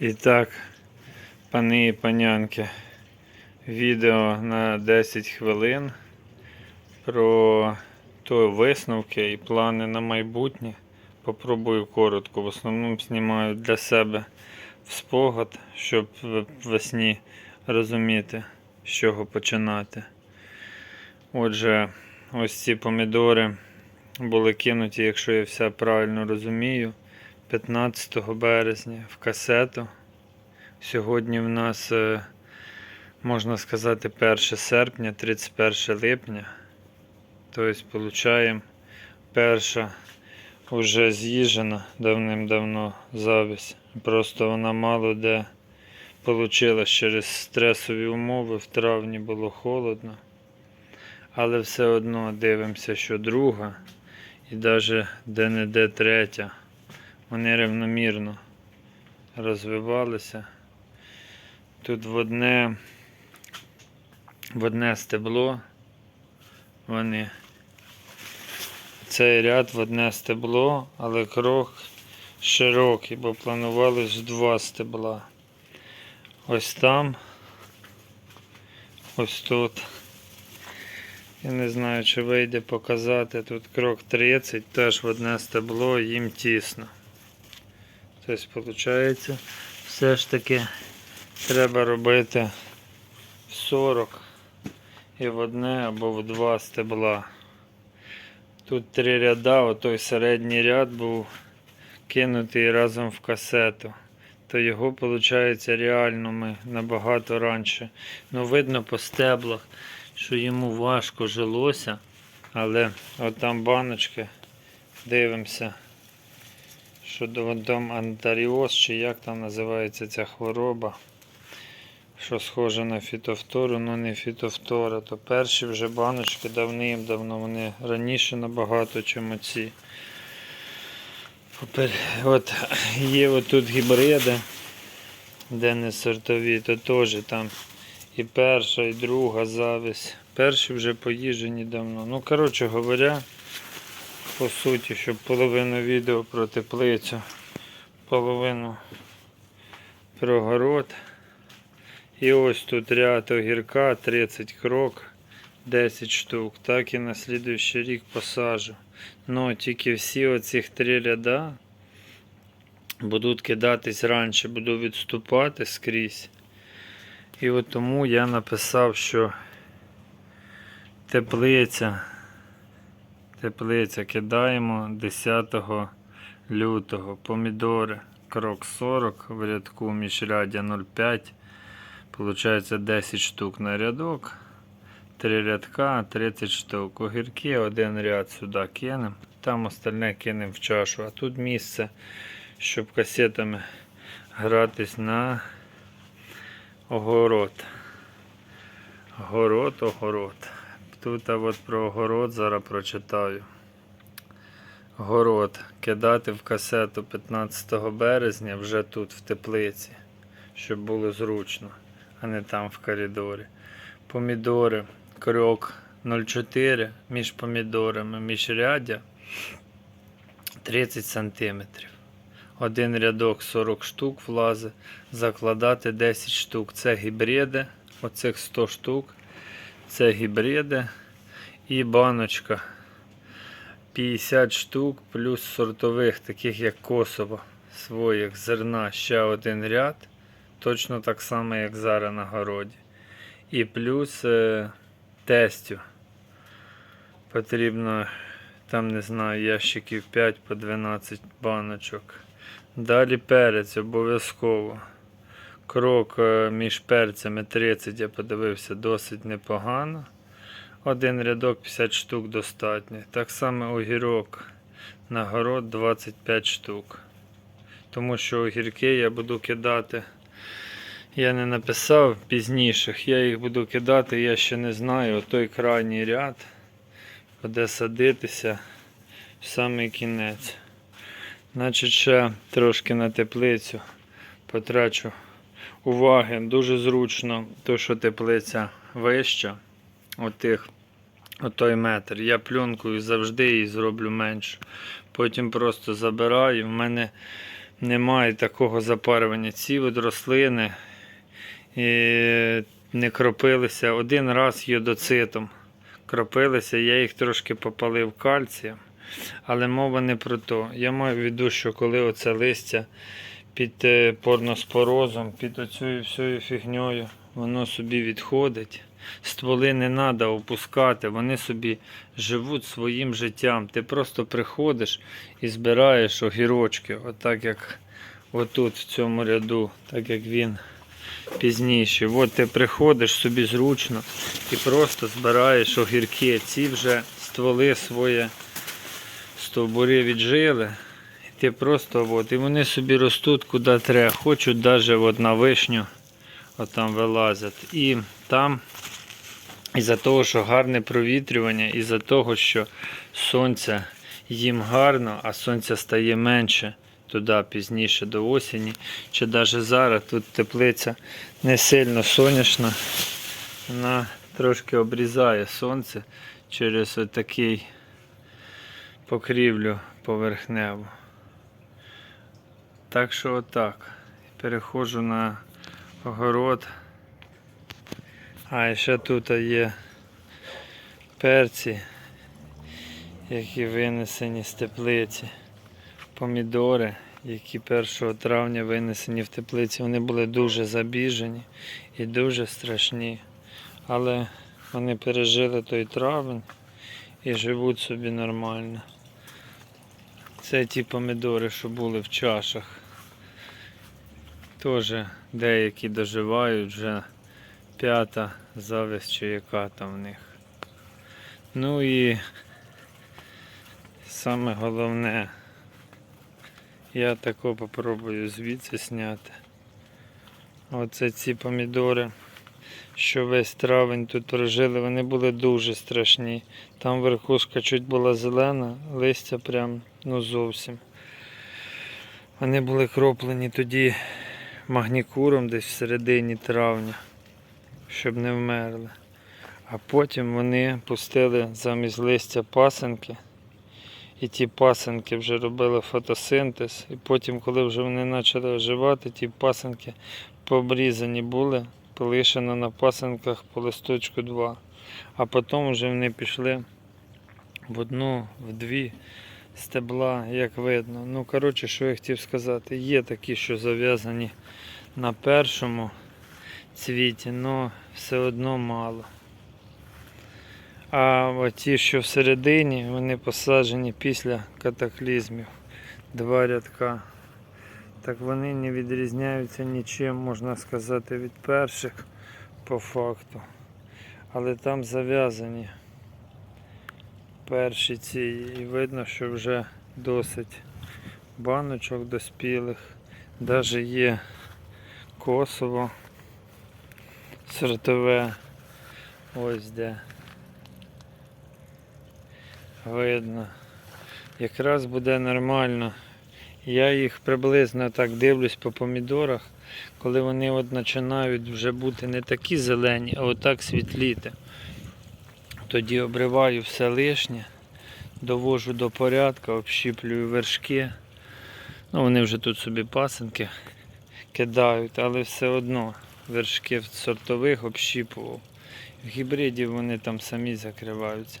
І так, пани і панянки, відео на 10 хвилин про то висновки і плани на майбутнє. Попробую коротко. В основному знімаю для себе в спогад, щоб весні розуміти, з чого починати. Отже, ось ці помідори були кинуті, якщо я все правильно розумію, 15 березня в касету. Сьогодні в нас, е, можна сказати, 1 серпня, 31 липня. Тобто, получаємо перша вже з'їжджена давним-давно завість. Просто вона мало де получила через стресові умови. В травні було холодно. Але все одно дивимося, що друга і навіть де-не-де третя. Вони рівномірно розвивалися. Тут в одне, в одне стебло вони. Цей ряд в одне стебло, але крок широкий, бо планувалось два стебла. Ось там, ось тут. Я не знаю, чи вийде показати. Тут крок 30, теж в одне стебло, їм тісно. Тобто, виходить, все ж таки треба робити 40 і в одне або в два стебла. Тут три ряда, отой середній ряд був кинутий разом в касету. То його, виходить, реально ми набагато раніше. Ну, видно по стеблах, що йому важко жилося, але от там баночки, дивимося, що антаріоз, чи як там називається ця хвороба, що схоже на фітофтору, але не фітофтора, то перші вже баночки давним-давно, вони раніше набагато, чим оці. От є отут гібриди, де не сортові, то теж там і перша, і друга завість. Перші вже поїжджені давно. Ну, коротше говоря, по суті, щоб половину відео про теплицю, половину про город. І ось тут ряд огірка, 30 крок, 10 штук. Так і на слідуючий рік посажу. Ну, тільки всі оцих три ряда будуть кидатись раніше, буду відступати скрізь. І от тому я написав, що теплиця, теплиця кидаємо 10 лютого. Помідори крок 40 в рядку міжрядя 0,5. Получається 10 штук на рядок. Три рядка, 30 штук. Огірки один ряд сюди кинемо. Там остальне кинемо в чашу. А тут місце, щоб касетами гратись на огород. Город, огород. Тут а от про огород зараз прочитаю. Город кидати в касету 15 березня вже тут в теплиці, щоб було зручно, а не там в коридорі. Помідори, крок 0,4 між помідорами, міжряддя 30 см. Один рядок 40 штук влазить, закладати 10 штук. Це гібриди, оцих 100 штук. Це гібриди і баночка 50 штук плюс сортових, таких як Косово, своїх зерна ще один ряд. Точно так само, як зараз на городі. І плюс е, тестю. Потрібно, там не знаю, ящиків 5 по 12 баночок. Далі перець обов'язково. Крок е, між перцями 30, я подивився, досить непогано. Один рядок 50 штук достатньо. Так само огірок на город 25 штук. Тому що огірки я буду кидати. Я не написав пізніших, я їх буду кидати, я ще не знаю. Той крайній ряд буде садитися в самий кінець. Значить, ще трошки на теплицю потрачу уваги. Дуже зручно, то що теплиця вища, отих, отой метр. Я пленкою завжди її зроблю менше. Потім просто забираю. В мене немає такого запарювання. Ці от рослини е, не кропилися один раз йодоцитом. Кропилися, я їх трошки попалив кальцієм, але мова не про то. Я маю в виду, що коли оце листя під е, порноспорозом, під оцею всією фігньою, воно собі відходить. Стволи не треба опускати, вони собі живуть своїм життям. Ти просто приходиш і збираєш огірочки, отак як отут в цьому ряду, так як він пізніше. От ти приходиш собі зручно і просто збираєш огірки. Ці вже стволи своє стовбури віджили. Ти просто от, і вони собі ростуть куди треба. Хочуть навіть от на вишню от там вилазять. І там із-за того, що гарне провітрювання, із-за того, що сонця їм гарно, а сонця стає менше туди пізніше до осені. Чи навіть зараз тут теплиця не сильно сонячна, вона трошки обрізає сонце через такий покрівлю поверхневу. Так що отак. Переходжу на огород. А ще тут є перці, які винесені з теплиці. Помідори, які 1 травня винесені в теплиці. Вони були дуже забіжені і дуже страшні. Але вони пережили той травень і живуть собі нормально. Це ті помідори, що були в чашах. Теж деякі доживають вже п'ята зависть чи яка там в них. Ну і саме головне, я тако попробую звідси зняти. Оце ці помідори, що весь травень тут прожили, вони були дуже страшні. Там верхушка чуть була зелена, листя прям ну зовсім. Вони були кроплені тоді магнікуром десь в середині травня, щоб не вмерли. А потім вони пустили замість листя пасенки. І ті пасенки вже робили фотосинтез. І потім, коли вже вони почали оживати, ті пасенки пообрізані були, полишено на пасенках по листочку два. А потім вже вони пішли в одну, в дві стебла, як видно. Ну, коротше, що я хотів сказати, є такі, що зав'язані на першому цвіті, але все одно мало. А ті, що всередині, вони посаджені після катаклізмів. Два рядка. Так вони не відрізняються нічим, можна сказати, від перших по факту. Але там зав'язані перші ці і видно, що вже досить баночок доспілих. Навіть є Косово сортове. Ось де. Видно. Якраз буде нормально. Я їх приблизно так дивлюсь по помідорах, коли вони от починають вже бути не такі зелені, а отак світліти. Тоді обриваю все лишнє, довожу до порядку, общіплюю вершки. Ну, вони вже тут собі пасенки кидають, але все одно вершки в сортових общіпував. В гібридів вони там самі закриваються.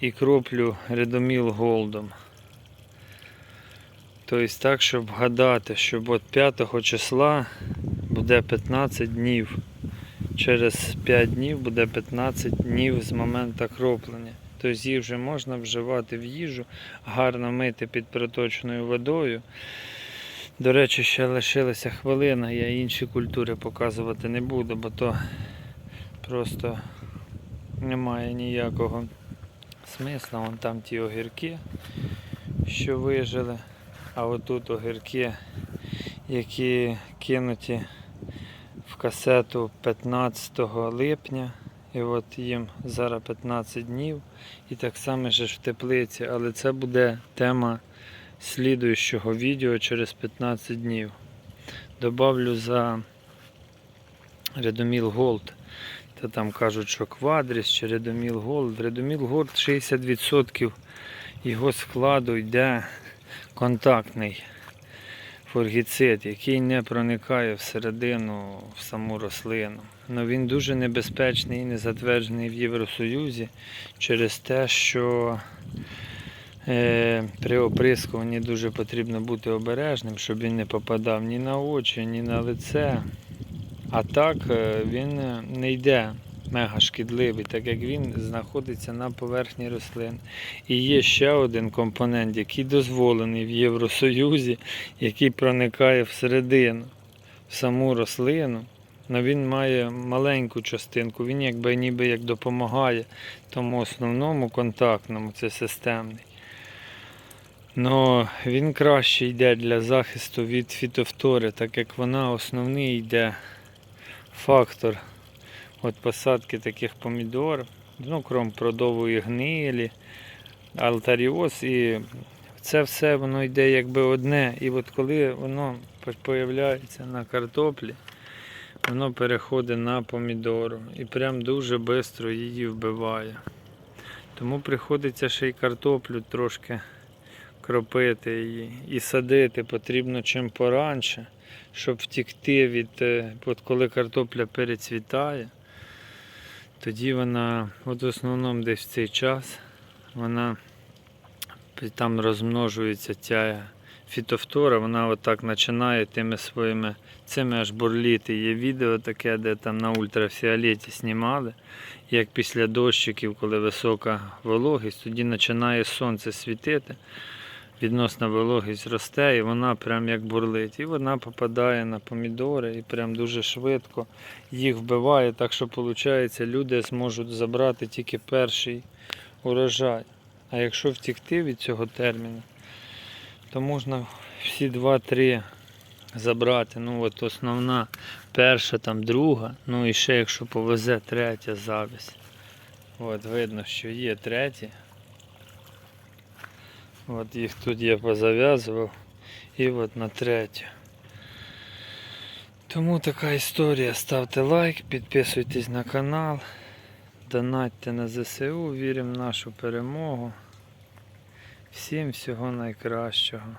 І кроплю редоміл голдом. Тобто так, щоб гадати, щоб от 5 числа буде 15 днів. Через 5 днів буде 15 днів з моменту кроплення. Тобто їх вже можна вживати в їжу, гарно мити під проточною водою. До речі, ще лишилася хвилина, я інші культури показувати не буду, бо то просто немає ніякого смисла. Вон там ті огірки, що вижили, а отут огірки, які кинуті касету 15 липня. І от їм зараз 15 днів. І так само ж в теплиці, але це буде тема слідуючого відео через 15 днів. Добавлю за Redomil Gold. Та там кажуть, що квадріс чи Redomil Gold. Redomil Gold 60% його складу йде контактний фунгіцид, який не проникає всередину в саму рослину. Но він дуже небезпечний і не затверджений в Євросоюзі через те, що е, при оприскуванні дуже потрібно бути обережним, щоб він не попадав ні на очі, ні на лице. А так е, він не йде мега шкідливий, так як він знаходиться на поверхні рослин. І є ще один компонент, який дозволений в Євросоюзі, який проникає всередину, в саму рослину. але він має маленьку частинку, він якби ніби як допомагає тому основному контактному, це системний. Но він краще йде для захисту від фітофтори, так як вона основний йде фактор от посадки таких помідор, ну, крім продової гнилі, алтаріоз, і це все воно йде якби одне. І от коли воно появляється на картоплі, воно переходить на помідору і прям дуже швидко її вбиває. Тому приходиться ще й картоплю трошки кропити її і садити потрібно чим поранше, щоб втікти від, е, от коли картопля перецвітає, тоді вона, от в основному десь в цей час, вона там розмножується ця фітофтора, вона отак починає тими своїми цими аж бурліти. Є відео таке, де там на ультрафіолеті знімали, як після дощиків, коли висока вологість, тоді починає сонце світити відносна вологість росте і вона прям як бурлить. І вона попадає на помідори і прям дуже швидко їх вбиває. Так що виходить, люди зможуть забрати тільки перший урожай. А якщо втікти від цього терміну, то можна всі два-три забрати. Ну от основна, перша, там друга, ну і ще якщо повезе третя завість. От видно, що є третя. От їх тут я позав'язував. І от на третю. Тому така історія. Ставте лайк, підписуйтесь на канал, донатьте на ЗСУ, віримо в нашу перемогу. Всім всього найкращого.